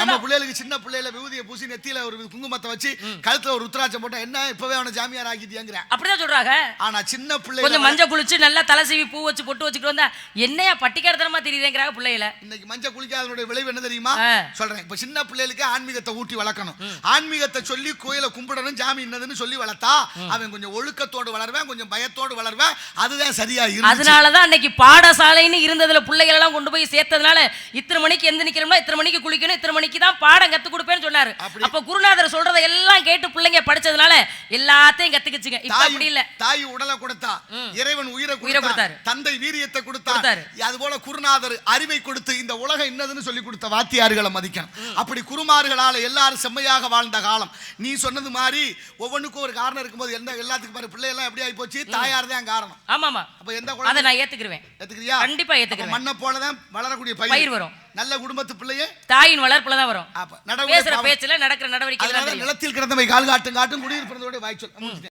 நம்ம பிள்ளைகளுக்கு சின்ன பிள்ளையில விபூதியை பூசி நெத்தியில ஒரு குங்குமத்தை வச்சு கழுத்துல ஒரு ருத்ராட்சம் போட்டா என்ன இப்பவே அவனை ஜாமியார் ஆக்கிட்டியாங்கிறேன். அப்படிதான் சொல்றாங்க. ஆனா சின்ன கொஞ்சம் பிள்ளை மஞ்சள் குளிச்சு நல்லா தலை சீவி பூ வச்சு பொட்டு வச்சுட்டு வந்தா என்னையா பட்டிக்காரத்தனமா தெரியுதுங்கிறாங்க பிள்ளையில இன்னைக்கு மஞ்சள் குளிக்காதனுடைய விளைவு என்ன தெரியுமா. சொல்றேன். இப்ப சின்ன பிள்ளைகளுக்கு ஆன்மீகத்தை ஊட்டி வளர்க்கணும். ஆன்மீகத்தை சொல்லி கோயிலை கும்பிடணும் ஜாமி என்னதுன்னு சொல்லி வளர்த்தா அவன் கொஞ்சம் ஒழுக்கத்தோடு வளருவேன் கொஞ்சம் பயத்தோடு வளருவேன். அதுதான் சரியா இருக்கு அதனாலதான் அன்னைக்கு பாடசாலைன்னு இருந்ததுல பிள்ளைகள் எல்லாம் கொண்டு போய் சேர்த்ததுனால இத்தனை மணிக்கு எந்த நிக்கணும்னா இத்தனை மணிக்கு குளிக்கணும் இத்தனை மணிக்கு தான் பாடம் கத்து கொடுப்பேன்னு சொன்னாரு. அப்ப குருநாதர் சொல்றதை எல்லாம் கேட்டு பிள்ளைங்க படிச்சதுனால எல்லாத்தையும் கத்துக்கிச்சுங்க. இப்ப அப்படி இல்ல. தாய் உடலை கொடுத்தா இறைவன் உயிரை கொடுத்தார். தந்தை வீரியத்தை கொடுத்தார். அது போல குருநாதர் அறிவை கொடுத்து இந்த உலகம் என்னதுன்னு சொல்லி கொடுத்த வாத்தியார்களை மதிக்கணும். அப்படி குருமார்களால எல்லாரும் செம்மையாக வாழ்ந்த காலம். நீ சொன்னது மாதிரி ஒவ்வொன்றுக்கும் ஒரு காரணம் இருக்கும்போது எந்த எல்லாத்துக்கும் பாரு பிள்ளை எல்லாம் எப்படி ஆகி போச்சு தாயார் தான் காரணம். ஆமாமா அப்ப எந்த குழந்தை? நான் ஏத்துக்கிருவேன். ஏத்துக்கிறியா? கண்டிப்பா ஏத்துக்கிறேன் மண்ணை போலதான் வளரக்கூடிய பயிர் வரும். நல்ல குடும்பத்து பிள்ளையே தாயின் வளர்ப்புல தான் வரும் பேசுற. பேச்சுல நடக்கிற நடவடிக்கை. நிலத்தில் கிடந்தவை கால் காட்டும் காட்டும் குடியிருப்பதோட வாய்ச்சொல்.